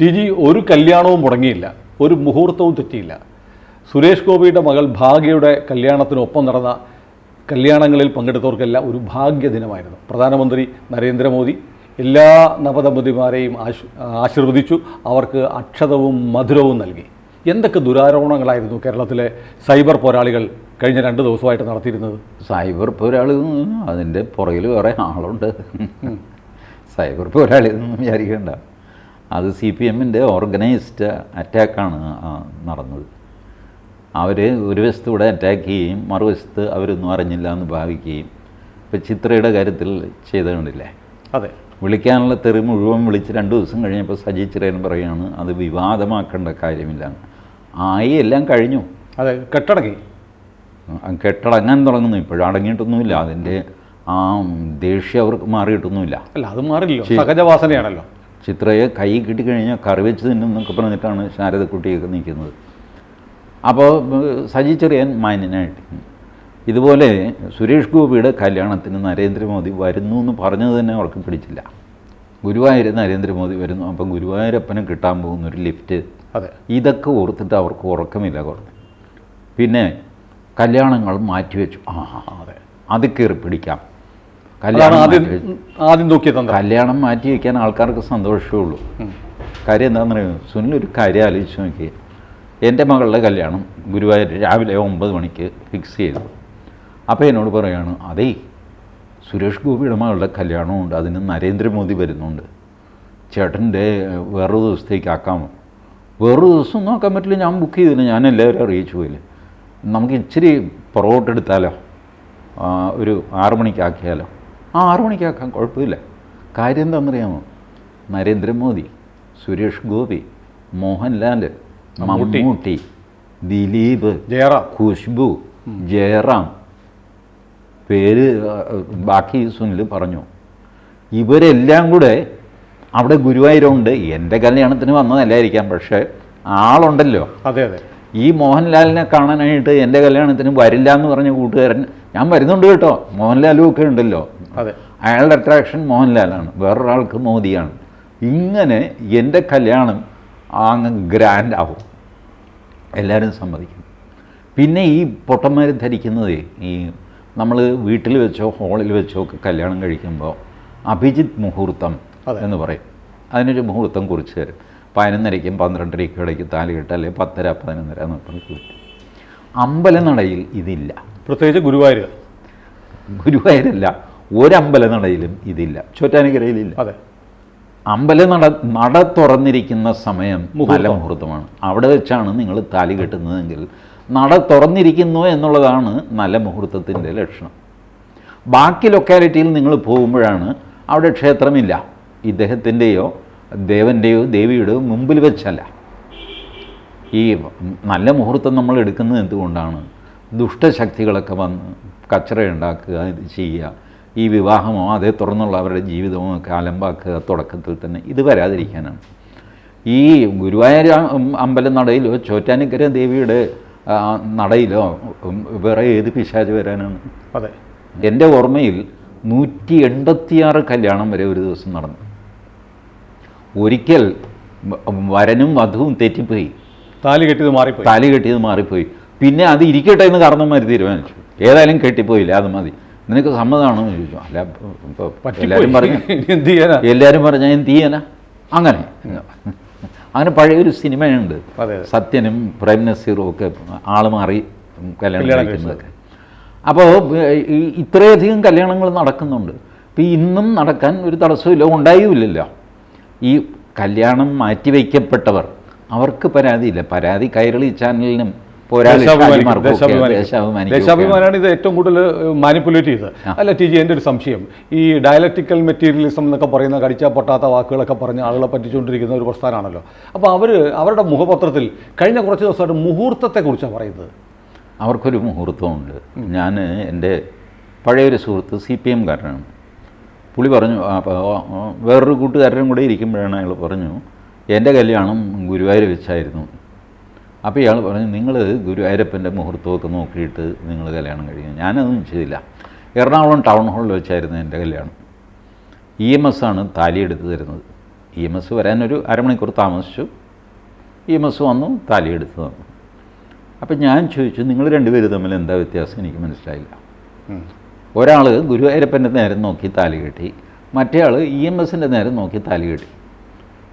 T G ഒരു കല്യാണവും മുടങ്ങിയില്ല. ഒരു മുഹൂർത്തവും തെറ്റിയില്ല. സുരേഷ് ഗോപിയുടെ മകൾ ഭാഗ്യയുടെ കല്യാണത്തിനൊപ്പം നടന്ന കല്യാണങ്ങളിൽ പങ്കെടുത്തവർക്കെല്ലാം ഒരു ഭാഗ്യദിനമായിരുന്നു. പ്രധാനമന്ത്രി നരേന്ദ്രമോദി എല്ലാ നവദമ്പതിമാരെയും ആശ് ആശീർവദിച്ചു. അവർക്ക് അക്ഷതവും മധുരവും നൽകി. എന്തൊക്കെ ദുരാരോപണങ്ങളായിരുന്നു കേരളത്തിലെ സൈബർ പോരാളികൾ കഴിഞ്ഞ രണ്ട് ദിവസമായിട്ട് നടത്തിയിരുന്നത്? സൈബർ പോരാളി അതിന്റെ പുറകിൽ വേറെ ആളുണ്ട്. സൈബർ പോരാളി എന്നൊന്നും വിചാരിക്കേണ്ട. അത് സി പി എമ്മിന്റെ ഓർഗനൈസ്ഡ് അറ്റാക്കാണ് നടന്നത്. അവർ ഒരു വശത്തൂടെ അറ്റാക്ക് ചെയ്യുകയും മറുവശത്ത് അവരൊന്നും അറിഞ്ഞില്ല എന്ന് ഭാവിക്കുകയും ഇപ്പം ചിത്രയുടെ കാര്യത്തിൽ ചെയ്തുകൊണ്ടില്ലേ അതെ. വിളിക്കാനുള്ള തെറി മുഴുവൻ വിളിച്ച് രണ്ട് ദിവസം കഴിഞ്ഞപ്പോൾ സജി ചിറയൻ പറയുകയാണ് അത് വിവാദമാക്കേണ്ട കാര്യമില്ല. ആയി എല്ലാം കഴിഞ്ഞു. അതെ കെട്ടടങ്ങി. കെട്ടടങ്ങാൻ തുടങ്ങുന്നു. ഇപ്പോഴും അടങ്ങിയിട്ടൊന്നുമില്ല. അതിന്റെ ആ ദേഷ്യം അവർക്ക് മാറിയിട്ടൊന്നുമില്ല. അല്ല അത് മാറില്ല സഹജവാസനയാണല്ലോ. ചിത്രയെ കൈ കിട്ടിക്കഴിഞ്ഞാൽ കറി വെച്ച് തിന്നൊക്കെ പറഞ്ഞിട്ടാണ് ശാരദക്കുട്ടിയൊക്കെ നിൽക്കുന്നത്. അപ്പോൾ സജി ചെറിയാൻ മാന്യനായിട്ട്. ഇതുപോലെ സുരേഷ് ഗോപിയുടെ കല്യാണത്തിന് നരേന്ദ്രമോദി വരുന്നു എന്ന് പറഞ്ഞത് തന്നെ അവർക്ക് പിടിച്ചില്ല. ഗുരുവായൂർ നരേന്ദ്രമോദി വരുന്നു അപ്പം ഗുരുവായൂരപ്പനെ കിട്ടാൻ പോകുന്ന ഒരു ലിഫ്റ്റ്. അതെ. ഇതൊക്കെ ഓർത്തിട്ട് അവർക്ക് ഉറക്കമില്ല കുറഞ്ഞു പിന്നെ കല്യാണങ്ങൾ മാറ്റിവെച്ചു. ആ. അതെ. അത് കയറി പിടിക്കാം. കല്യാണം ആദ്യം. ആദ്യം നോക്കിയ കല്യാണം മാറ്റി വയ്ക്കാൻ ആൾക്കാർക്ക് സന്തോഷമേ ഉള്ളൂ. കാര്യം എന്താണെന്ന് പറയുന്നത് സുനിൽ ഒരു കാര്യം ആലോചിച്ച് നോക്കി എന്റെ മകളുടെ കല്യാണം ഗുരുവായൂർ രാവിലെ ഒമ്പത് മണിക്ക് ഫിക്സ് ചെയ്തു. അപ്പോൾ എന്നോട് പറയുകയാണ് അതേ സുരേഷ് ഗോപിയുടെ മകളുടെ കല്യാണമുണ്ട് അതിന് നരേന്ദ്രമോദി വരുന്നുണ്ട്. ചേട്ടന്റെ വേറൊരു ദിവസത്തേക്ക് ആക്കാമോ വേറൊരു ദിവസം നോക്കാൻ പറ്റില്ല ഞാൻ ബുക്ക് ചെയ്തില്ല ഞാൻ എല്ലാവരും അറിയിച്ചു പോയില്ലേ. നമുക്ക് ഇച്ചിരി പുറകോട്ടെടുത്താലോ? ഒരു ആറു മണിക്കാക്കിയാലോ ആ ആറു മണിക്കാക്കാം കുഴപ്പമില്ല. കാര്യം എന്താണെന്നറിയാമോ? നരേന്ദ്രമോദി സുരേഷ് ഗോപി മോഹൻലാൽ മമ്മൂട്ടി. ദിലീപ് ജയറാം. ഖുഷ്ബു ജയറാം. പേര് ബാക്കി സുനിൽ പറഞ്ഞു. ഇവരെല്ലാം കൂടെ അവിടെ ഗുരുവായൂരുണ്ട്. എന്റെ കല്യാണത്തിന് വന്നതല്ലായിരിക്കാം പക്ഷേ ആളുണ്ടല്ലോ. അതെ അതെ. ഈ മോഹൻലാലിനെ കാണാനായിട്ട് എന്റെ കല്യാണത്തിന് വരില്ല എന്ന് പറഞ്ഞ കൂട്ടുകാരൻ ഞാൻ വരുന്നുണ്ട് കേട്ടോ. മോഹൻലാലും ഒക്കെ ഉണ്ടല്ലോ. അയാളുടെ അട്രാക്ഷൻ മോഹൻലാലാണ്. വേറൊരാൾക്ക് മോദിയാണ്. ഇങ്ങനെ എന്റെ കല്യാണം അങ്ങ് ഗ്രാൻഡ് ആവും. എല്ലാവരും സമ്മതിക്കും. പിന്നെ ഈ പൊട്ടന്മാർ ധരിക്കുന്നത് ഈ നമ്മൾ വീട്ടിൽ വെച്ചോ ഹോളിൽ വെച്ചോ ഒക്കെ കല്യാണം കഴിക്കുമ്പോൾ അഭിജിത് മുഹൂർത്തം എന്ന് പറയും. അതിനൊരു മുഹൂർത്തം കുറിച്ച് തരും. പതിനൊന്നരയ്ക്കും പന്ത്രണ്ടരയ്ക്കും ഇടയ്ക്ക് താലി കെട്ട് അല്ലെങ്കിൽ പത്തര പതിനൊന്നര എന്ന് പറഞ്ഞ് കുറിക്കും. അമ്പലനടയിൽ ഇതില്ല. പ്രത്യേകിച്ച് ഗുരുവായൂർ ഗുരുവായൂരല്ല. ഒരമ്പലനടയിലും ഇതില്ല. ചോറ്റാനിക്കരയിലില്ല. അതെ. അമ്പല നട നട തുറന്നിരിക്കുന്ന സമയം നല്ല മുഹൂർത്തമാണ്. അവിടെ വെച്ചാണ് നിങ്ങൾ താലി കെട്ടുന്നതെങ്കിൽ നട തുറന്നിരിക്കുന്നു എന്നുള്ളതാണ് നല്ല മുഹൂർത്തത്തിന്റെ ലക്ഷണം. ബാക്കി ലൊക്കാലിറ്റിയിൽ നിങ്ങൾ പോകുമ്പോഴാണ് അവിടെ ക്ഷേത്രമില്ല. ഇദ്ദേഹത്തിന്റെയോ ദേവന്റെയോ ദേവിയുടെയോ മുമ്പിൽ വെച്ചല്ല. ഈ നല്ല മുഹൂർത്തം നമ്മൾ എടുക്കുന്നത് എന്തുകൊണ്ടാണ്? ദുഷ്ടശക്തികളൊക്കെ വന്ന് കച്ചറയുണ്ടാക്കുക ഇത് ചെയ്യുക. ഈ വിവാഹമോ അതേ തുടർന്നുള്ള അവരുടെ ജീവിതമോ ഒക്കെ അലമ്പാക്കുക തുടക്കത്തിൽ തന്നെ ഇത് വരാതിരിക്കാനാണ്. ഈ ഗുരുവായൂർ അമ്പലം നടയിലോ ചോറ്റാനിക്കര ദേവിയുടെ നടയിലോ വേറെ ഏത് പിശാച് വരാനാണ്? അതെ. എന്റെ ഓർമ്മയിൽ നൂറ്റി എൺപത്തിയാറ് കല്യാണം വരെ ഒരു ദിവസം നടന്നു. ഒരിക്കൽ വരനും വധുവും തെറ്റിപ്പോയി. താലി കെട്ടിയത് മാറിപ്പോയി. താലി കെട്ടിയത് മാറിപ്പോയി. പിന്നെ അത് ഇരിക്കട്ടെ എന്ന് കാരണന്മാർ തീരുമാനിച്ചു. ഏതായാലും കെട്ടിപ്പോയില്ല അത് മതി. നിനക്ക് സമ്മതമാണെന്ന് ചോദിച്ചു. അല്ല ഇപ്പോൾ എല്ലാവരും പറഞ്ഞു എന്ത് ചെയ്യാനാ? എല്ലാവരും പറഞ്ഞാൽ എന്ത് ചെയ്യാനാ? അങ്ങനെ. അങ്ങനെ പഴയൊരു സിനിമയുണ്ട്. സത്യനും പ്രേം നസീറും ഒക്കെ ആൾ മാറി കല്യാണം കല്യാണം കഴിക്കുന്നതൊക്കെ. അപ്പോൾ ഇത്രയധികം കല്യാണങ്ങൾ നടക്കുന്നുണ്ട്. അപ്പോൾ ഇന്നും നടക്കാൻ ഒരു തടസ്സമില്ല ഉണ്ടായുമില്ലല്ലോ. ഈ കല്യാണം മാറ്റിവെക്കപ്പെട്ടവർ അവർക്ക് പരാതിയില്ല. പരാതി കൈരളി ചാനലിനും ദേശാഭിമാനാണ് ഇത് ഏറ്റവും കൂടുതൽ മാനിപ്പുലേറ്റ് ചെയ്തത്. അല്ല ടി ജി എന്റെ ഒരു സംശയം. ഈ ഡയലക്ടിക്കൽ മെറ്റീരിയലിസം എന്നൊക്കെ പറയുന്ന കടിച്ചാൽ പൊട്ടാത്ത വാക്കുകളൊക്കെ പറഞ്ഞ് ആളുകളെ പറ്റിച്ചുകൊണ്ടിരിക്കുന്ന ഒരു പ്രസ്ഥാനമാണല്ലോ അപ്പോൾ അവർ അവരുടെ മുഖപത്രത്തിൽ കഴിഞ്ഞ കുറച്ച് ദിവസമായിട്ട് മുഹൂർത്തത്തെക്കുറിച്ചാണ് പറയുന്നത്. അവർക്കൊരു മുഹൂർത്തമുണ്ട്. ഞാൻ എന്റെ പഴയൊരു സുഹൃത്ത് സി പി എംകാരനാണ് പുളി പറഞ്ഞു വേറൊരു കൂട്ടുകാരനും കൂടെ ഇരിക്കുമ്പോഴാണ് അയാൾ പറഞ്ഞു എന്റെ കല്യാണം ഗുരുവായൂർ വെച്ചായിരുന്നു. അപ്പോൾ ഇയാൾ പറഞ്ഞു നിങ്ങൾ ഗുരു ഗുരുവായൂരപ്പന്റെ മുഹൂർത്തമൊക്കെ നോക്കിയിട്ട് നിങ്ങൾ കല്യാണം കഴിയും ഞാനതൊന്നും ചെയ്തില്ല. എറണാകുളം ടൗൺ ഹാളിൽ വെച്ചായിരുന്നു എന്റെ കല്യാണം. ഇ എം എസ് ആണ് താലി എടുത്ത് തരുന്നത്. ഇ എം എസ് വരാനൊരു അരമണിക്കൂർ താമസിച്ചു. ഇ എം എസ് വന്നു താലി എടുത്ത് തന്നു. അപ്പം ഞാൻ ചോദിച്ചു നിങ്ങൾ രണ്ടുപേരും തമ്മിൽ എന്താ വ്യത്യാസം? എനിക്ക് മനസ്സിലായില്ല. ഒരാൾ ഗുരു ഗുരുവായൂരപ്പന്റെ നേരെ നോക്കി താലി കെട്ടി മറ്റേ ആൾ ഇ എം എസിന്റെ നേരെ നോക്കി താലി കെട്ടി.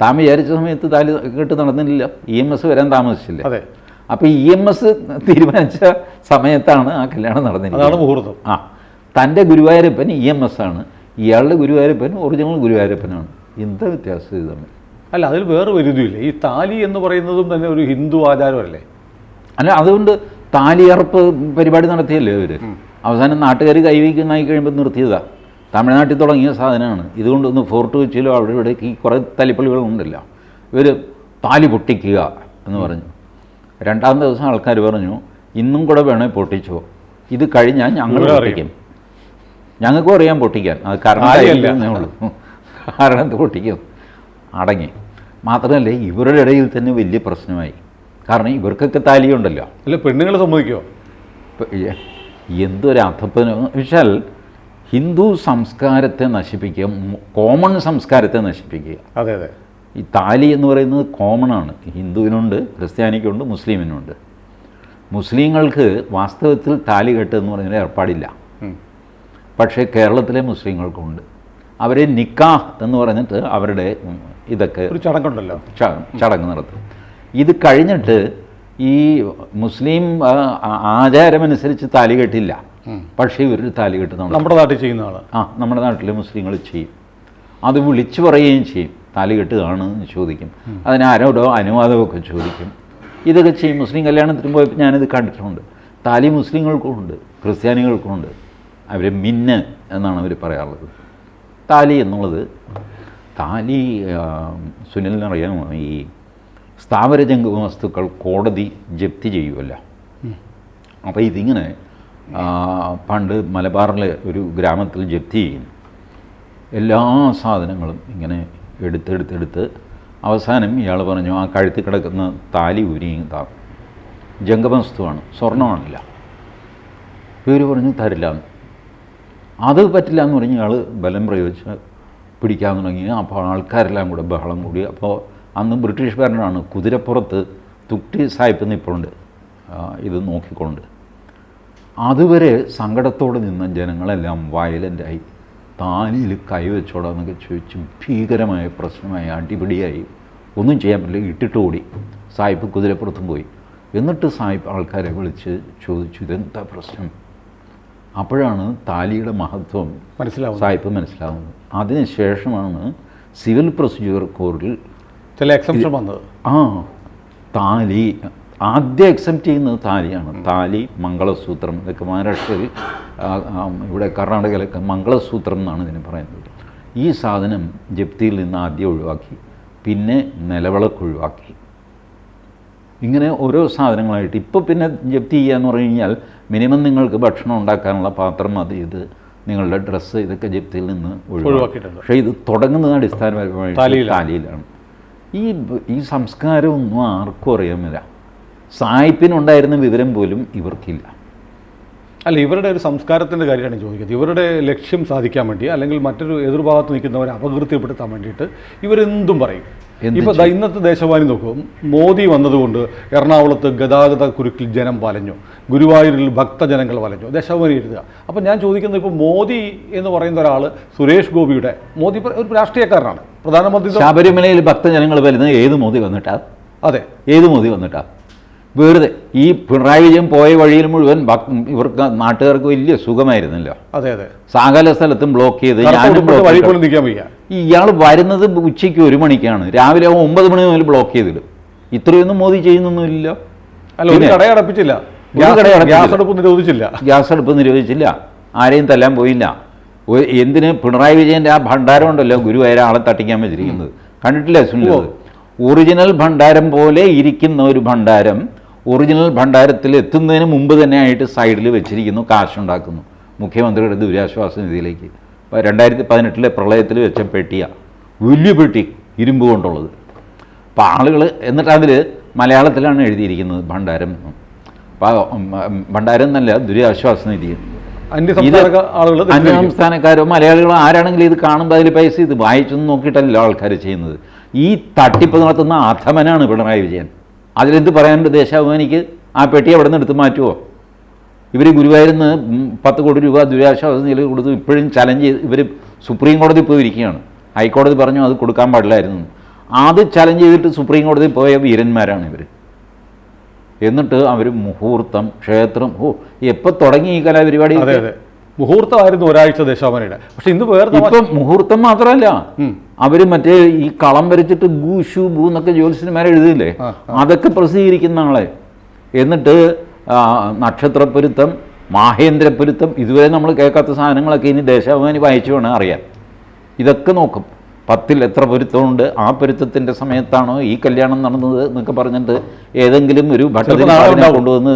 താൻ വിചാരിച്ച സമയത്ത് താലി കെട്ട് നടന്നില്ല. ഇ എം എസ് വരാൻ താമസിച്ചില്ല? അതെ. അപ്പോൾ ഇ എം എസ് തീരുമാനിച്ച സമയത്താണ് ആ കല്യാണം നടന്നിരിക്കുന്നത്. അതാണ് മുഹൂർത്തം. ആ തന്റെ ഗുരുവായൂരപ്പൻ ഇ എം എസ് ആണ്. ഇയാളുടെ ഗുരുവായൂരപ്പൻ ഒറിജിനൽ ഗുരുവായൂരപ്പനാണ്. എന്താ വ്യത്യാസം ഇത് തമ്മിൽ? അല്ല അതിൽ വേറെ വരുതില്ല ഈ താലി എന്ന് പറയുന്നതും തന്നെ ഒരു ഹിന്ദു ആചാരമല്ലേ? അല്ല അതുകൊണ്ട് താലിയറപ്പ് പരിപാടി നടത്തിയല്ലേ അവർ അവസാനം നാട്ടുകാർ കൈവയ്ക്കുന്നതായി കഴിയുമ്പോൾ നിർത്തിയതാ. തമിഴ്നാട്ടിൽ തുടങ്ങിയ സാധനമാണ്. ഇതുകൊണ്ടൊന്ന് ഫോർട്ട് കൊച്ചിയിലോ അവിടെ ഇവിടെ ഈ കുറേ തലിപ്പള്ളികളുണ്ടല്ലോ ഇവർ താലി പൊട്ടിക്കുക എന്ന് പറഞ്ഞു. രണ്ടാം ദിവസം ആൾക്കാർ പറഞ്ഞു ഇന്നും കൂടെ വേണേൽ പൊട്ടിച്ചോ. ഇത് കഴിഞ്ഞാൽ ഞങ്ങൾ. പൊട്ടിക്കും. ഞങ്ങൾക്കും അറിയാം പൊട്ടിക്കാൻ. അത് കാരണം. ഉള്ളൂ. കാരണം എന്ത് പൊട്ടിക്കും. അടങ്ങി. മാത്രമല്ല ഇവരുടെ ഇടയിൽ തന്നെ വലിയ പ്രശ്നമായി. കാരണം ഇവർക്കൊക്കെ താലിയുണ്ടല്ലോ. അല്ല പെണ്ണുങ്ങൾ സമ്മതിക്കോ? ഇപ്പൊ ഈ- എന്തൊരു അധപ്പന വെച്ചാൽ ഹിന്ദു സംസ്കാരത്തെ നശിപ്പിക്കുക കോമൺ സംസ്കാരത്തെ നശിപ്പിക്കുക. അതെ അതെ. ഈ താലി എന്ന് പറയുന്നത് കോമൺ ആണ്. ഹിന്ദുവിനുണ്ട് ക്രിസ്ത്യാനിക്കുണ്ട് മുസ്ലിമിനുണ്ട്. മുസ്ലിങ്ങൾക്ക് വാസ്തവത്തിൽ താലി കെട്ട് എന്ന് പറയുന്ന ഏർപ്പാടില്ല. പക്ഷേ കേരളത്തിലെ മുസ്ലിങ്ങൾക്കുണ്ട്. അവരെ നിക്കാഹ് എന്ന് പറഞ്ഞിട്ട് അവരുടെ ഇതൊക്കെ ഒരു ചടങ്ങുണ്ടല്ലോ. ചടങ്ങ് നടത്തും. ഇത് കഴിഞ്ഞിട്ട് ഈ മുസ്ലിം ആചാരമനുസരിച്ച് താലി കെട്ടില്ല. പക്ഷേ ഇവരൊരു താലി കെട്ടുന്ന നമ്മുടെ നാട്ടിൽ ചെയ്യുന്ന ആൾ ആ നമ്മുടെ നാട്ടിലെ മുസ്ലിങ്ങൾ ചെയ്യും. അത് വിളിച്ചു പറയുകയും ചെയ്യും. താലി കെട്ടുകയാണ് ചോദിക്കും. അതിന് ആരോടോ അനുവാദമൊക്കെ ചോദിക്കും. ഇതൊക്കെ ചെയ്യും. മുസ്ലിം കല്യാണത്തിന് പോയപ്പോൾ ഞാനിത് കണ്ടിട്ടുണ്ട്. താലി മുസ്ലിങ്ങൾക്കും ഉണ്ട് ക്രിസ്ത്യാനികൾക്കും ഉണ്ട്. അവർ മിന്ന് എന്നാണ് അവർ പറയാറുള്ളത്. താലി എന്നുള്ളത് താലി സുനിൽ സുനിലിനറിയാമോ ഈ സ്ഥാവരജംഗ വസ്തുക്കൾ കോടതി ജപ്തി ചെയ്യുമല്ല അപ്പോൾ ഇതിങ്ങനെ പണ്ട് മലബാറിലെ ഒരു ഗ്രാമത്തിൽ ജപ്തി ചെയ്യുന്നു. എല്ലാ സാധനങ്ങളും ഇങ്ങനെ എടുത്തെടുത്തെടുത്ത് അവസാനം ഇയാൾ പറഞ്ഞു ആ കഴുത്തിൽ കിടക്കുന്ന താലി ഉരിയും താ. ജംഗമസ്തുവാണ് സ്വർണമാണില്ല ഇവർ പറഞ്ഞു തരില്ല. അത് പറ്റില്ല എന്ന് പറഞ്ഞ് ഇയാൾ ബലം പ്രയോഗിച്ച് പിടിക്കാൻ തുടങ്ങി. അപ്പോൾ ആൾക്കാരെല്ലാം കൂടെ ബഹളം കൂടി. അപ്പോൾ അന്ന് ബ്രിട്ടീഷ് ഭരണമാണ് കുതിരപ്പുറത്ത് തുക്ടി സാഹിബ് നിപ്പുണ്ട്. ഇത് നോക്കിക്കൊണ്ട്. അതുവരെ സങ്കടത്തോടെ നിന്ന ജനങ്ങളെല്ലാം വയലന്റായി. താലിയിൽ കൈവച്ചോടാന്നൊക്കെ ചോദിച്ച് ഭീകരമായ പ്രശ്നമായി അടിപിടിയായി. ഒന്നും ചെയ്യാൻ പറ്റില്ല ഇട്ടിട്ട് ഓടി. സായിപ്പ് കുതിരപ്പുറത്തും പോയി. എന്നിട്ട് സായിപ്പ് ആൾക്കാരെ വിളിച്ച് ചോദിച്ചു ഇതെന്താ പ്രശ്നം? അപ്പോഴാണ് താലിയുടെ മഹത്വം മനസ്സിലാവും സായിപ്പ് മനസ്സിലാവുന്നത്. അതിനുശേഷമാണ് സിവിൽ പ്രൊസീജിയർ കോഡിൽ ചില എക്സംഷൻ വന്നത്. ആ താലി ആദ്യം എക്സെപ്റ്റ് ചെയ്യുന്നത് താലിയാണ്. താലി മംഗളസൂത്രം ഇതൊക്കെ മഹാരാഷ്ട്രയിൽ ഇവിടെ കർണാടകയിലൊക്കെ മംഗളസൂത്രം എന്നാണ് ഇതിന് പറയുന്നത്. ഈ സാധനം ജപ്തിയിൽ നിന്ന് ആദ്യം ഒഴിവാക്കി പിന്നെ നിലവിളക്ക് ഒഴിവാക്കി. ഇങ്ങനെ ഓരോ സാധനങ്ങളായിട്ട്. ഇപ്പോൾ പിന്നെ ജപ്തി ചെയ്യുക എന്ന് പറഞ്ഞു കഴിഞ്ഞാൽ മിനിമം നിങ്ങൾക്ക് ഭക്ഷണം ഉണ്ടാക്കാനുള്ള പാത്രം അത് ഇത് നിങ്ങളുടെ ഡ്രസ്സ് ഇതൊക്കെ ജപ്തിയിൽ നിന്ന് ഒഴിവാക്കി. ഒഴിവാക്കിയിട്ടുണ്ട്. പക്ഷേ ഇത് തുടങ്ങുന്നത് അടിസ്ഥാനപരമായിട്ട് താലിയിലാണ്. ഈ ഈ സംസ്കാരമൊന്നും ആർക്കും അറിയാമില്ല സായിപ്പിനുണ്ടായിരുന്ന വിവരം പോലും ഇവർക്കില്ല. അല്ല ഇവരുടെ ഒരു സംസ്കാരത്തിന്റെ കാര്യമാണ് ചോദിക്കുന്നത്. ഇവരുടെ ലക്ഷ്യം സാധിക്കാൻ വേണ്ടി അല്ലെങ്കിൽ മറ്റൊരു എതിർഭാഗത്ത് നിൽക്കുന്നവരെ അപകീർത്തിപ്പെടുത്താൻ വേണ്ടിയിട്ട് ഇവരെന്തും പറയും. ഇപ്പോൾ ഇന്നത്തെ ദേശവാണി നോക്കും. മോദി വന്നതുകൊണ്ട് എറണാകുളത്ത് ഗതാഗത കുരുക്കിൽ ജനം വലഞ്ഞു. ഗുരുവായൂരിൽ ഭക്തജനങ്ങൾ വലഞ്ഞു. ദേശവാണി എഴുതുക. അപ്പം ഞാൻ ചോദിക്കുന്നത് ഇപ്പോൾ മോദി എന്ന് പറയുന്ന ഒരാൾ സുരേഷ് ഗോപിയുടെ മോദി ഒരു രാഷ്ട്രീയക്കാരനാണ്. പ്രധാനമന്ത്രി ശബരിമലയിൽ ഭക്തജനങ്ങൾ വരുന്നത് ഏത് മോദി വന്നിട്ടാ? അതെ. ഏത് മോദി വന്നിട്ടാ? വെറുതെ. ഈ പിണറായി വിജയൻ പോയ വഴിയിൽ മുഴുവൻ ഇവർക്ക് നാട്ടുകാർക്ക് വലിയ സുഖമായിരുന്നല്ലോ. അതെ അതെ. സകല സ്ഥലത്തും ബ്ലോക്ക് ചെയ്ത് ഞാനും ഇയാൾ വരുന്നത് ഉച്ചയ്ക്ക് ഒരു മണിക്കാണ്. രാവിലെ ഒമ്പത് മണി മുതൽ ബ്ലോക്ക് ചെയ്തിടും. ഇത്രയൊന്നും മോദി ചെയ്യുന്നൊന്നുമില്ല. അല്ല ഒരു പിന്നെ കടയടപ്പിച്ചില്ല ഒരു ഗ്യാസ് അടുപ്പ് നിരോധിച്ചില്ല. ഗ്യാസ് അടുപ്പ് നിരോധിച്ചില്ല. ആരെയും തല്ലാൻ പോയില്ല. എന്തിന് പിണറായി വിജയന്റെ ആ ഭണ്ഡാരം ഉണ്ടല്ലോ ഗുരുവായൂർ ആളെ തട്ടിക്കാൻ വെച്ചിരിക്കുന്നത്. കണ്ടിട്ടില്ല സുനിൽ? ഒറിജിനൽ ഭണ്ഡാരം പോലെ ഇരിക്കുന്ന ഒരു ഭണ്ഡാരം ഒറിജിനൽ ഭണ്ഡാരത്തിൽ എത്തുന്നതിന് മുമ്പ് തന്നെ ആയിട്ട് സൈഡിൽ വെച്ചിരിക്കുന്നു കാശുണ്ടാക്കുന്നു മുഖ്യമന്ത്രിയുടെ ദുരിതാശ്വാസ നിധിയിലേക്ക്. ഇപ്പോൾ രണ്ടായിരത്തി പതിനെട്ടിലെ പ്രളയത്തിൽ വെച്ച പെട്ടിയ. വലിയ പെട്ടി ഇരുമ്പ് കൊണ്ടുള്ളത്. അപ്പോൾ ആളുകൾ എന്നിട്ട് അതിൽ മലയാളത്തിലാണ് എഴുതിയിരിക്കുന്നത് ഭണ്ഡാരം. അപ്പോൾ ഭണ്ഡാരം എന്നല്ല ദുരിതാശ്വാസ നിധി. അന്യസംസ്ഥാന ആളുകൾ അന്യ സംസ്ഥാനക്കാരോ മലയാളികളോ ആരാണെങ്കിലും ഇത് കാണുമ്പോൾ അതിൽ പൈസ ഇത് വായിച്ചൊന്നും നോക്കിയിട്ടല്ല ആൾക്കാർ ചെയ്യുന്നത്. ഈ തട്ടിപ്പ് നടത്തുന്ന അധമനാണ് പിണറായി വിജയൻ. അതിലെന്ത് പറയാനുണ്ട് ദേശാഭിമാനിക്ക് ആ പെട്ടി അവിടെ നിന്ന് എടുത്ത് മാറ്റുമോ ഇവർ ഗുരുവായൂരിന്ന് പത്ത് കോടി രൂപ ദുരിതാശ്വാസ നില കൊടുത്തു ഇപ്പോഴും ചലഞ്ച് ചെയ്ത് ഇവർ സുപ്രീം കോടതി പോയിരിക്കുകയാണ് ഹൈക്കോടതി പറഞ്ഞു അത് കൊടുക്കാൻ പാടില്ലായിരുന്നു. അത് ചലഞ്ച് ചെയ്തിട്ട് സുപ്രീം കോടതി പോയ വീരന്മാരാണ് ഇവർ എന്നിട്ട് അവർ മുഹൂർത്തം ക്ഷേത്രം ഓ എപ്പോൾ തുടങ്ങി ഈ കലാപരിപാടി അതെ അതെ. മുഹൂർത്തമായിരുന്നു ഒരാഴ്ച ദേശാഭിമാനിയുടെ. പക്ഷെ ഇന്ന് വേറെ ഇപ്പം മുഹൂർത്തം മാത്രമല്ല. ഉം. അവർ മറ്റേ ഈ കളം വരച്ചിട്ട് ഗൂ ഷു ബു എന്നൊക്കെ ജ്യോത്സ്യന്മാരെ എഴുതില്ലേ? അതൊക്കെ പ്രസിദ്ധീകരിക്കുന്ന ആളെ. എന്നിട്ട് നക്ഷത്രപ്പൊരുത്തം മാഹേന്ദ്രപ്പൊരുത്തം ഇതുവരെ നമ്മൾ കേൾക്കാത്ത സാധനങ്ങളൊക്കെ ഇനി ദേശാഭിമാനി വായിച്ചു വേണം അറിയാൻ. ഇതൊക്കെ നോക്കും. പത്തിൽ എത്ര പൊരുത്തമുണ്ട് ആ പൊരുത്തത്തിന്റെ സമയത്താണോ ഈ കല്യാണം നടന്നത് എന്നൊക്കെ പറഞ്ഞിട്ട് ഏതെങ്കിലും ഒരു ഭക്ഷണം കൊണ്ടുവന്ന്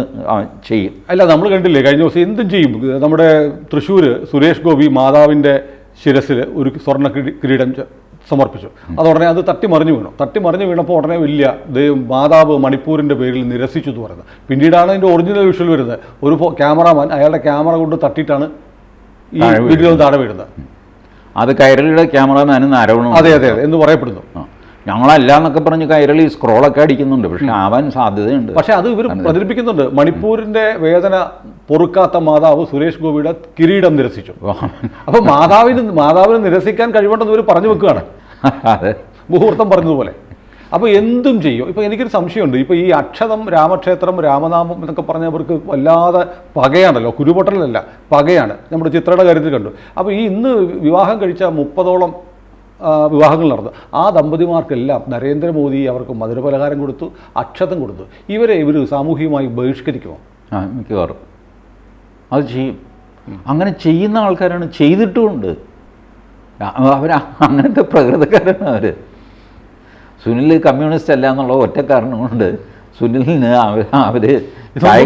ചെയ്യും. അല്ല നമ്മൾ കണ്ടില്ലേ കഴിഞ്ഞ ദിവസം എന്തും ചെയ്യും. നമ്മുടെ തൃശ്ശൂർ സുരേഷ് ഗോപി മാതാവിന്റെ ശിരസിൽ ഒരു സ്വർണ കിരീടം സമർപ്പിച്ചു. അത് ഉടനെ അത് തട്ടിമറിഞ്ഞു വീണു. തട്ടിമറിഞ്ഞു വീണപ്പോൾ ഉടനെ വലിയ ദൈവം മാതാവ് മണിപ്പൂരിന്റെ പേരിൽ നിരസിച്ചു എന്ന് പറയുന്നത്. പിന്നീടാണ് അതിന്റെ ഒറിജിനൽ വിഷ്വൽ വരുന്നത്. ഒരു ക്യാമറാമാൻ അയാളുടെ ക്യാമറ കൊണ്ട് തട്ടിയിട്ടാണ് ഈ വീഡിയോ വിഗ്രഹം താഴെ വീഴുന്നത്. അത് കൈരളിയുടെ ആരോപണം അതെ അതെ അതെ എന്ന് പറയപ്പെടുന്നു. ഞങ്ങളല്ല എന്നൊക്കെ പറഞ്ഞ് കൈരളി സ്ക്രോളൊക്കെ അടിക്കുന്നുണ്ട്. പക്ഷെ ആവാൻ സാധ്യതയുണ്ട്. പക്ഷെ അത് ഇവർ പ്രചരിപ്പിക്കുന്നുണ്ട് മണിപ്പൂരിന്റെ വേദന പൊറുക്കാത്ത മാതാവ് സുരേഷ് ഗോപിയുടെ കിരീടം നിരസിച്ചു. അപ്പൊ മാതാവിന് മാതാവിന് നിരസിക്കാൻ കഴിവുണ്ടെന്ന് ഇവർ പറഞ്ഞു വെക്കുകയാണ്. അതെ. മുഹൂർത്തം പറഞ്ഞതുപോലെ. അപ്പോൾ എന്തും ചെയ്യും. ഇപ്പോൾ എനിക്കൊരു സംശയമുണ്ട്. ഇപ്പോൾ ഈ അക്ഷതം രാമക്ഷേത്രം രാമനാമം എന്നൊക്കെ പറഞ്ഞവർക്ക് വല്ലാതെ പകയാണല്ലോ. കുരുപൊട്ടലല്ല. പകയാണ്. നമ്മുടെ ചിത്രയുടെ കാര്യത്തിൽ കണ്ടു. അപ്പോൾ ഈ ഇന്ന് വിവാഹം കഴിച്ച മുപ്പതോളം വിവാഹങ്ങൾ നടന്നു. ആ ദമ്പതിമാർക്കെല്ലാം നരേന്ദ്രമോദി അവർക്ക് മധുരപലഹാരം കൊടുത്തു അക്ഷതം കൊടുത്തു. ഇവരെ ഇവർ സാമൂഹികമായി ബഹിഷ്കരിക്കുമോ? ആ മിക്കവാറും. അത് ചെയ്യും. അങ്ങനെ ചെയ്യുന്ന ആൾക്കാരാണ് ചെയ്തിട്ടുമുണ്ട്. അവർ അങ്ങനത്തെ പ്രകൃതക്കാരാണ് അവർ സുനിൽ കമ്മ്യൂണിസ്റ്റ് അല്ല എന്നുള്ള ഒറ്റ കാരണം കൊണ്ട് സുനിലിന് അവർ അവർ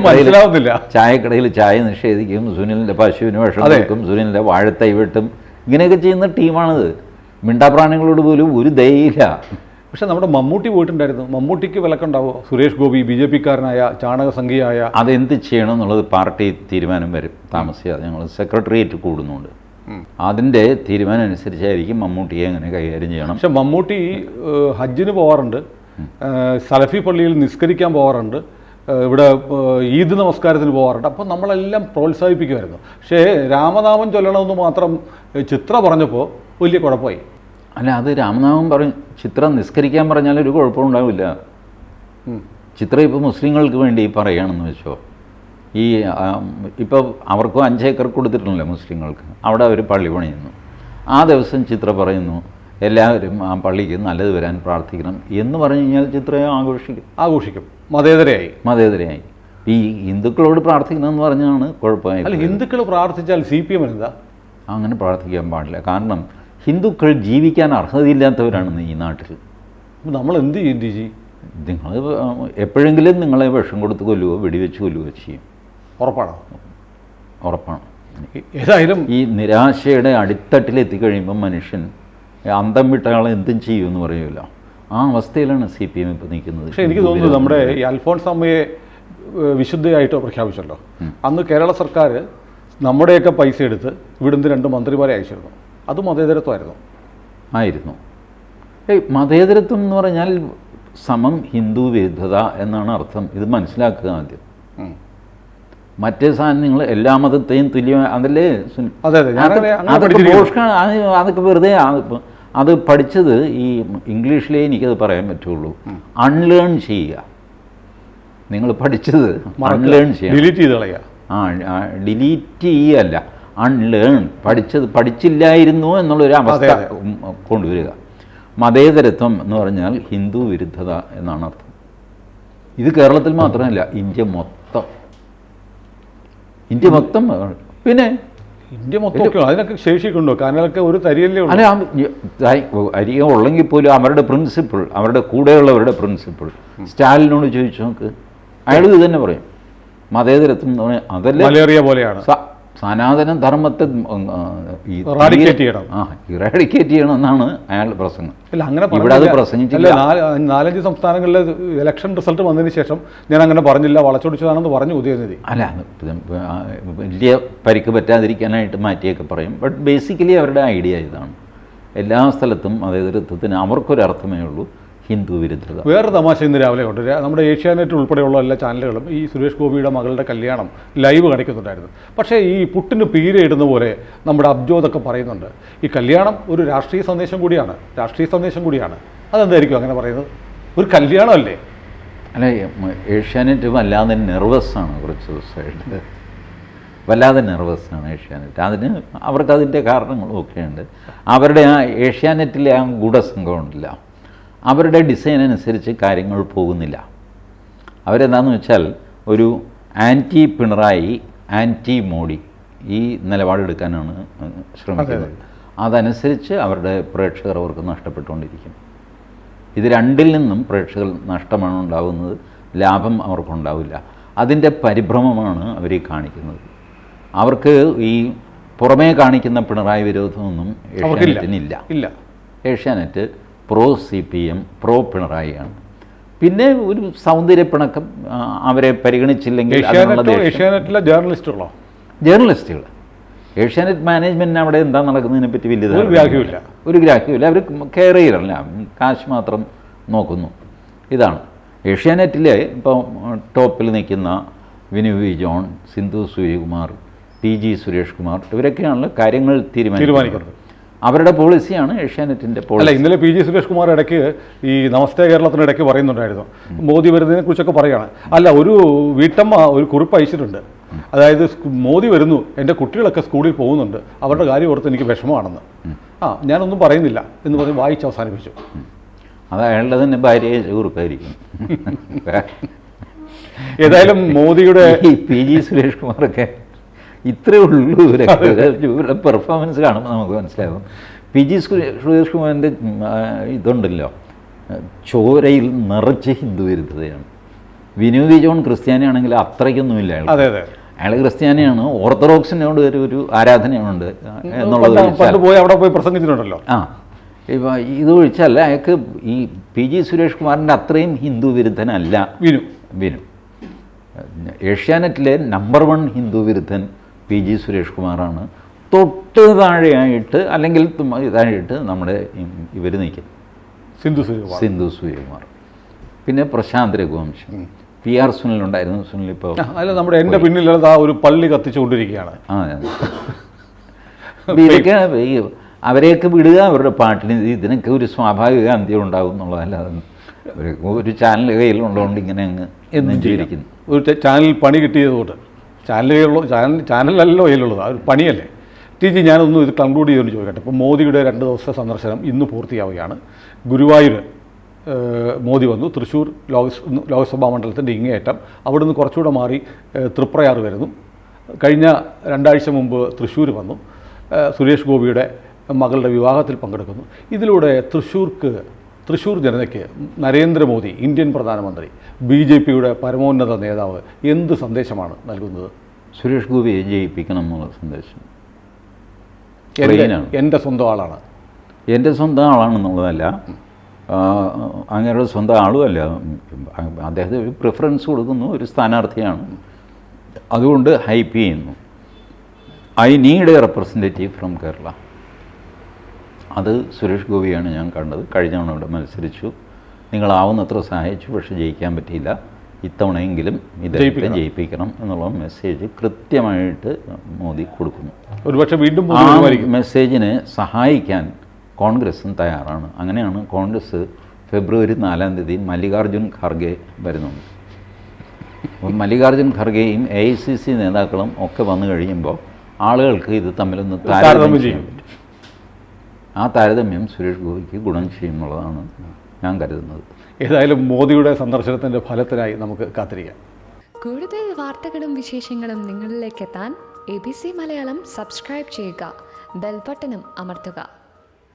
മനസ്സിലാവുന്നില്ല. ചായക്കടയിൽ ചായ നിഷേധിക്കും സുനിലിന്റെ പശുവിന് വിഷം. കൊടുക്കും സുനിലിന്റെ വാഴത്തൈ വെട്ടും. ഇങ്ങനെയൊക്കെ ചെയ്യുന്ന ടീമാണിത്. മിണ്ടാപ്രാണികളോട് പോലും ഒരു ദയയില്ല. പക്ഷെ നമ്മുടെ മമ്മൂട്ടി പോയിട്ടുണ്ടായിരുന്നു. മമ്മൂട്ടിക്ക് വിലക്കുണ്ടാവോ? സുരേഷ് ഗോപി ബി ജെ പിക്കാരനായ ചാണകസംഖ്യയായ അതെന്ത് ചെയ്യണം എന്നുള്ളത് പാർട്ടി തീരുമാനം വരും. താമസിയാതെ ഞങ്ങൾ സെക്രട്ടേറിയറ്റ് കൂടുന്നുണ്ട്. അതിന്റെ തീരുമാനം അനുസരിച്ചായിരിക്കും മമ്മൂട്ടിയെ അങ്ങനെ കൈകാര്യം ചെയ്യണം. പക്ഷെ മമ്മൂട്ടി ഹജ്ജിന് പോകാറുണ്ട് സലഫി പള്ളിയിൽ നിസ്കരിക്കാൻ പോകാറുണ്ട് ഇവിടെ ഈദ് നമസ്കാരത്തിന് പോകാറുണ്ട് അപ്പോൾ നമ്മളെല്ലാം പ്രോത്സാഹിപ്പിക്കുമായിരുന്നു. പക്ഷേ രാമനാമം ചൊല്ലണമെന്ന് മാത്രം ചിത്ര പറഞ്ഞപ്പോൾ വലിയ കുഴപ്പമായി. അല്ല അത് രാമനാമം പറയും ചിത്രം നിസ്കരിക്കാൻ പറഞ്ഞാൽ ഒരു കുഴപ്പമുണ്ടാവില്ല ചിത്രം ഇപ്പോൾ മുസ്ലിങ്ങൾക്ക് വേണ്ടി പറയുകയാണെന്ന് വെച്ചോ. ഈ ഇപ്പോൾ അവർക്കും അഞ്ചേക്കർ കൊടുത്തിട്ടുണ്ടല്ലോ മുസ്ലിങ്ങൾക്ക്. അവിടെ അവർ പള്ളി പണിയുന്നു. ആ ദിവസം ചിത്ര പറയുന്നു എല്ലാവരും ആ പള്ളിക്ക് നല്ലത് വരാൻ പ്രാർത്ഥിക്കണം. എന്ന് പറഞ്ഞു കഴിഞ്ഞാൽ ചിത്രയെ ആഘോഷിക്കും ആഘോഷിക്കും. മതേതരയായി. മതേതരയായി. ഈ ഹിന്ദുക്കളോട് പ്രാർത്ഥിക്കണമെന്ന് പറഞ്ഞാണ് കുഴപ്പമായി അല്ല ഹിന്ദുക്കൾ പ്രാർത്ഥിച്ചാൽ സി പി എം എന്താ? അങ്ങനെ പ്രാർത്ഥിക്കാൻ പാടില്ല. കാരണം ഹിന്ദുക്കൾ ജീവിക്കാൻ അർഹതയില്ലാത്തവരാണ് ഈ നാട്ടിൽ. നമ്മൾ എന്ത് ചെയ്യും ടി ജി നിങ്ങൾ എപ്പോഴെങ്കിലും നിങ്ങളെ വിഷം കൊടുത്ത് കൊല്ലുകയോ വെടിവെച്ച് കൊല്ലുകയോ ചെയ്യും. ഉറപ്പാണോ? ഉറപ്പാണ്. ഏതായാലും ഈ നിരാശയുടെ അടിത്തട്ടിൽ എത്തിക്കഴിയുമ്പോൾ മനുഷ്യൻ അന്തം വിട്ട ആളെ എന്തും ചെയ്യുമെന്ന് പറയൂല ആ അവസ്ഥയിലാണ് സി പി എം ഇപ്പോൾ നിൽക്കുന്നത്. പക്ഷേ എനിക്ക് തോന്നുന്നു നമ്മുടെ ഈ അൽഫോൺസ് അമ്മയെ വിശുദ്ധയായിട്ട് പ്രഖ്യാപിച്ചല്ലോ. അന്ന് കേരള സർക്കാർ നമ്മുടെയൊക്കെ പൈസ എടുത്ത് ഇവിടുന്ന് രണ്ട് മന്ത്രിമാരെ അയച്ചിരുന്നു. അത് മതേതരത്വമായിരുന്നു. ആയിരുന്നു. ഏയ് മതേതരത്വം എന്ന് പറഞ്ഞാൽ സമം ഹിന്ദു വിരുദ്ധത എന്നാണ് അർത്ഥം. ഇത് മനസ്സിലാക്കുക ആദ്യം. മറ്റേ സാധനം നിങ്ങൾ എല്ലാ മതത്തെയും തുല്യമായി അതല്ലേ അതൊക്കെ അത് വെറുതെ അത് പഠിച്ചത് ഈ ഇംഗ്ലീഷിലേ എനിക്കത് പറയാൻ പറ്റുള്ളൂ. അൺലേൺ ചെയ്യുക. നിങ്ങൾ പഠിച്ചത് അൺലേൺ ചെയ്യുക ഡിലീറ്റ് ചെയ്ത് കളയുക. ആ ഡിലീറ്റ് ചെയ്യല്ല. അൺലേൺ പഠിച്ചത് പഠിച്ചില്ലായിരുന്നു എന്നുള്ളൊരു അവസ്ഥ കൊണ്ടുവരിക. മതേതരത്വം എന്ന് പറഞ്ഞാൽ ഹിന്ദു വിരുദ്ധത എന്നാണ് അർത്ഥം. ഇത് കേരളത്തിൽ മാത്രമല്ല ഇന്ത്യ മൊത്തം. ഇന്ത്യ മൊത്തം പിന്നെ ഇന്ത്യ മൊത്തം അതിനൊക്കെ ശേഷിക്കുണ്ടോ കാരണം ഒരു തരിയല്ലേ അല്ല അരിയ ഉള്ളെങ്കിൽ പോലും അവരുടെ പ്രിൻസിപ്പിൾ അവരുടെ കൂടെയുള്ളവരുടെ പ്രിൻസിപ്പിൾ സ്റ്റാലിനോട് ചോദിച്ചു നോക്ക്. അയാൾ ഇത് തന്നെ പറയും. മതേതരത്വം എന്ന് പറഞ്ഞാൽ അതല്ലേ മലേറിയ പോലെയാണ്. സനാതന ധർമ്മത്തെ ഇറാഡിക്കേറ്റ് ചെയ്യണം. എന്നാണ് അയാളുടെ പ്രസംഗം. അല്ല അങ്ങനെ ഇവിടെ അത്. പ്രസംഗിച്ചില്ല. നാലഞ്ച് സംസ്ഥാനങ്ങളിലെ ഇലക്ഷൻ റിസൾട്ട് വന്നതിന് ശേഷം ഞാൻ അങ്ങനെ പറഞ്ഞില്ല വളച്ചൊടിച്ചതാണെന്ന് പറഞ്ഞു ഉദയനിധി അല്ല വലിയ പരിക്ക് പറ്റാതിരിക്കാനായിട്ട് മാറ്റിയൊക്കെ പറയും. ബട്ട് ബേസിക്കലി അവരുടെ ഐഡിയ ഇതാണ്. എല്ലാ സ്ഥലത്തും അതായത് അവർക്കൊരു അർത്ഥമേ ഉള്ളൂ. ഹിന്ദു വിരുദ്ധത. വേറെ തമാശ ഇന്ന് രാവിലെ ഉണ്ട്. നമ്മുടെ ഏഷ്യാനെറ്റ് ഉൾപ്പെടെയുള്ള എല്ലാ ചാനലുകളും ഈ സുരേഷ് ഗോപിയുടെ മകളുടെ കല്യാണം ലൈവ് കാണിക്കുന്നുണ്ടായിരുന്നു. പക്ഷേ ഈ പുട്ടിന് പീരയിടുന്ന ഇടുന്ന പോലെ നമ്മുടെ അബ്ജോദൊക്കെ പറയുന്നുണ്ട്. ഈ കല്യാണം ഒരു രാഷ്ട്രീയ സന്ദേശം കൂടിയാണ്. രാഷ്ട്രീയ സന്ദേശം കൂടിയാണ്. അതെന്തായിരിക്കും അങ്ങനെ പറയുന്നത്? ഒരു കല്യാണമല്ലേ? അല്ല ഏഷ്യാനെറ്റ് വല്ലാതെ നെർവസാണ് കുറച്ച് ദിവസമായിട്ട്. വല്ലാതെ നെർവസാണ് ഏഷ്യാനെറ്റ്. അതിന് അവർക്ക് അതിന്റെ കാരണങ്ങളും ഒക്കെയുണ്ട്. അവരുടെ ആ ഏഷ്യാനെറ്റിലെ ആ ഗൂഢസംഘമുണ്ടല്ലോ അവരുടെ ഡിസൈൻ അനുസരിച്ച് കാര്യങ്ങൾ പോകുന്നില്ല. അവരെന്താണെന്ന് വെച്ചാൽ ഒരു ആന്റി പിണറായി ആന്റി മോഡി ഈ നിലപാടെടുക്കാനാണ് ശ്രമിക്കുന്നത്. അതനുസരിച്ച് അവരുടെ പ്രേക്ഷകർ അവർക്ക് നഷ്ടപ്പെട്ടുകൊണ്ടിരിക്കും ഇത് രണ്ടിൽ നിന്നും പ്രേക്ഷകർ നഷ്ടമാണ് ഉണ്ടാകുന്നത് ലാഭം അവർക്കുണ്ടാവില്ല. അതിന്റെ പരിഭ്രമമാണ് അവർ ഈ കാണിക്കുന്നത്. അവർക്ക് ഈ പുറമേ കാണിക്കുന്ന പിണറായി വിരോധമൊന്നും. ഏഷ്യാനെറ്റിനില്ല. ഇല്ല. Asianet pro C P M pro പിണറായിയാണ്. പിന്നെ ഒരു സൗന്ദര്യപ്പിണക്കം അവരെ പരിഗണിച്ചില്ലെങ്കിൽ ഏഷ്യാനെറ്റിലെ ജേർണലിസ്റ്റുകളോ? ജേർണലിസ്റ്റുകൾ ഏഷ്യാനെറ്റ് മാനേജ്മെന്റിന് അവിടെ എന്താ നടക്കുന്നതിനെ പറ്റി വലിയ ഒരു ധാരണ ഗ്രാഹ്യവുമില്ല. ഒരു ഗ്രാഹ്യമില്ല അവർ കെയർ ചെയ്യലല്ല കാശ് മാത്രം നോക്കുന്നു. ഇതാണ്. ഏഷ്യാനെറ്റിലെ ഇപ്പോൾ ടോപ്പിൽ നിൽക്കുന്ന Vinu V John Sindhu Suryakumar T G Suresh Kumar ഇവരൊക്കെയാണല്ലോ കാര്യങ്ങൾ തീരുമാനിക്കുന്നത്. അവരുടെ പോളിസിയാണ് ഏഷ്യാനെറ്റിന്റെ അല്ല ഇന്നലെ പി ജി സുരേഷ് കുമാർ ഇടയ്ക്ക് ഈ നമസ്തേ കേരളത്തിന് ഇടയ്ക്ക് പറയുന്നുണ്ടായിരുന്നു. മോദി വരുന്നതിനെ കുറിച്ചൊക്കെ പറയുകയാണ് അല്ല ഒരു വീട്ടമ്മ ഒരു കുറിപ്പ് അയച്ചിട്ടുണ്ട്. അതായത് മോദി വരുന്നു എന്റെ കുട്ടികളൊക്കെ സ്കൂളിൽ പോകുന്നുണ്ട് അവരുടെ കാര്യം ഓർത്ത് എനിക്ക് വിഷമമാണെന്ന്. ആ ഞാനൊന്നും പറയുന്നില്ല എന്ന് പറഞ്ഞ് വായിച്ച് അവസാനിപ്പിച്ചു. അത് അയാളുടെ തന്നെ ഭാര്യയെ കുറിപ്പായിരിക്കും. ഏതായാലും മോദിയുടെ പി ജി സുരേഷ് കുമാറൊക്കെ ഇത്രേ ഉള്ളൂ ഇവരുടെ പെർഫോമൻസ് കാണുമ്പോൾ നമുക്ക് മനസ്സിലാകും പി ജി സുരേ- സുരേഷ് കുമാറിന്റെ ഇതുണ്ടല്ലോ. ചോരയിൽ നിറച്ച് ഹിന്ദു വിരുദ്ധതയാണ് വിനോദ് ജോൺ ജോൺ ക്രിസ്ത്യാനിയാണെങ്കിൽ അത്രയ്ക്കൊന്നുമില്ല അയാൾ അയാൾ ക്രിസ്ത്യാനിയാണ്. ഓർത്തഡോക്സിനോട് ഒരു ഒരു ആരാധനയുണ്ട് എന്നുള്ളത് പോയി അവിടെ പോയി പ്രസംഗിച്ചിട്ടുണ്ടല്ലോ. ആ. ഇപ്പം ഇത് ഒഴിച്ചല്ല അയാൾക്ക് ഈ പി ജി സുരേഷ് കുമാറിന്റെ അത്രയും ഹിന്ദു വിരുദ്ധനല്ല. വിനു. വിനു. ഏഷ്യാനെറ്റിലെ നമ്പർ വൺ ഹിന്ദു വിരുദ്ധൻ പി ജി സുരേഷ് കുമാറാണ്. തൊട്ട് താഴെയായിട്ട് അല്ലെങ്കിൽ ഇതായിട്ട് നമ്മുടെ ഇവർ നിൽക്കും. സിന്ധു സുരേഷ് സിന്ധു സൂര്യകുമാർ. പിന്നെ പ്രശാന്ത് രഘുവംശം. പി ആർ സുനിലുണ്ടായിരുന്നു. സുനിൽ ഇപ്പോൾ അല്ല നമ്മുടെ എന്റെ പിന്നിലുള്ളത് ആ ഒരു പള്ളി കത്തിച്ചുകൊണ്ടിരിക്കുകയാണ്. ആ ഇതൊക്കെ അവരെയൊക്കെ വിടുക അവരുടെ പാട്ടിന് ഇതിനൊക്കെ ഒരു സ്വാഭാവിക അന്ത്യം ഉണ്ടാകും എന്നുള്ളതല്ലാതെ ഒരു ചാനൽ കയ്യിലുള്ളതുകൊണ്ട് ഇങ്ങനെ അങ്ങ് നെഞ്ചിരിക്കുന്നു ഒരു ചാനൽ പണി കിട്ടിയതുകൊണ്ട്. ചാനലുകളുള്ള ചാനൽ ചാനലല്ലോ അതിലുള്ളത് ആ ഒരു പണിയല്ലേ? ടി ജി ഞാനൊന്നും ഇത് കൺക്ലൂഡ് ചെയ്യുമെന്ന് ചോദിക്കട്ടെ. ഇപ്പോൾ മോദിയുടെ രണ്ട് ദിവസത്തെ സന്ദർശനം ഇന്ന് പൂർത്തിയാവുകയാണ്. ഗുരുവായൂർ മോദി വന്നു. തൃശ്ശൂർ ലോകസ് ലോക്സഭാ മണ്ഡലത്തിന്റെ ഇങ്ങേയറ്റം. അവിടുന്ന് കുറച്ചുകൂടെ മാറി തൃപ്രയാർ വരുന്നു. കഴിഞ്ഞ രണ്ടാഴ്ച മുമ്പ് തൃശ്ശൂർ വന്നു. സുരേഷ് ഗോപിയുടെ മകളുടെ വിവാഹത്തിൽ പങ്കെടുക്കുന്നു. ഇതിലൂടെ തൃശ്ശൂർക്ക് തൃശ്ശൂർ ജനതയ്ക്ക് നരേന്ദ്രമോദി ഇന്ത്യൻ പ്രധാനമന്ത്രി ബി ജെ പിയുടെ പരമോന്നത നേതാവ് എന്ത് സന്ദേശമാണ് നൽകുന്നത്? സുരേഷ് ഗോപിയെ ജയിപ്പിക്കണം എന്നുള്ള സന്ദേശം. എന്റെ സ്വന്തം ആളാണ്. എന്റെ സ്വന്തം ആളാണെന്നുള്ളതല്ല അങ്ങനെയുള്ള സ്വന്തം ആളുമല്ല. അദ്ദേഹത്തെ ഒരു പ്രിഫറൻസ് കൊടുക്കുന്നു ഒരു സ്ഥാനാർത്ഥിയാണ്. അതുകൊണ്ട് ഹൈപ്പ് ചെയ്യുന്നു. I need a representative from Kerala അത് സുരേഷ് ഗോപിയാണ് ഞാൻ കണ്ടത്. കഴിഞ്ഞ തവണ ഇവിടെ മത്സരിച്ചു. നിങ്ങളാവുന്നത്ര സഹായിച്ചു പക്ഷേ ജയിക്കാൻ പറ്റിയില്ല. ഇത്തവണയെങ്കിലും ഇദ്ദേഹത്തെ ജയിപ്പിക്കണം. എന്നുള്ള മെസ്സേജ് കൃത്യമായിട്ട് മോദി കൊടുക്കുന്നു. ഒരുപക്ഷെ വീണ്ടും ആ മെസ്സേജിനെ സഹായിക്കാൻ കോൺഗ്രസും തയ്യാറാണ്. അങ്ങനെയാണ് കോൺഗ്രസ് ഫെബ്രുവരി നാലാം തീയതി മല്ലികാർജുൻ ഖാർഗെ വരുന്നുണ്ട് മല്ലികാർജുൻ ഖർഗെയും എ ഐ സി സി നേതാക്കളും ഒക്കെ വന്നു കഴിയുമ്പോൾ ആളുകൾക്ക് ഇത് തമ്മിലൊന്ന് താരതമ്യം ചെയ്യും. ആ താരതമ്യം സുരേഷ് ഗോപിക്ക് ഗുണം ചെയ്യുന്നുള്ളതാണ് ഞാൻ കരുതുന്നത്. ഏതായാലും മോദിയുടെ സന്ദർശനത്തിന്റെ ഫലത്തിനായി നമുക്ക് കാത്തിരിക്കാം. കൂടുതൽ വാർത്തകളും വിശേഷങ്ങളും നിങ്ങളിലേക്ക് എത്താൻ A B C Malayalam subscribe ചെയ്യുക. ബെൽബട്ടനും അമർത്തുക.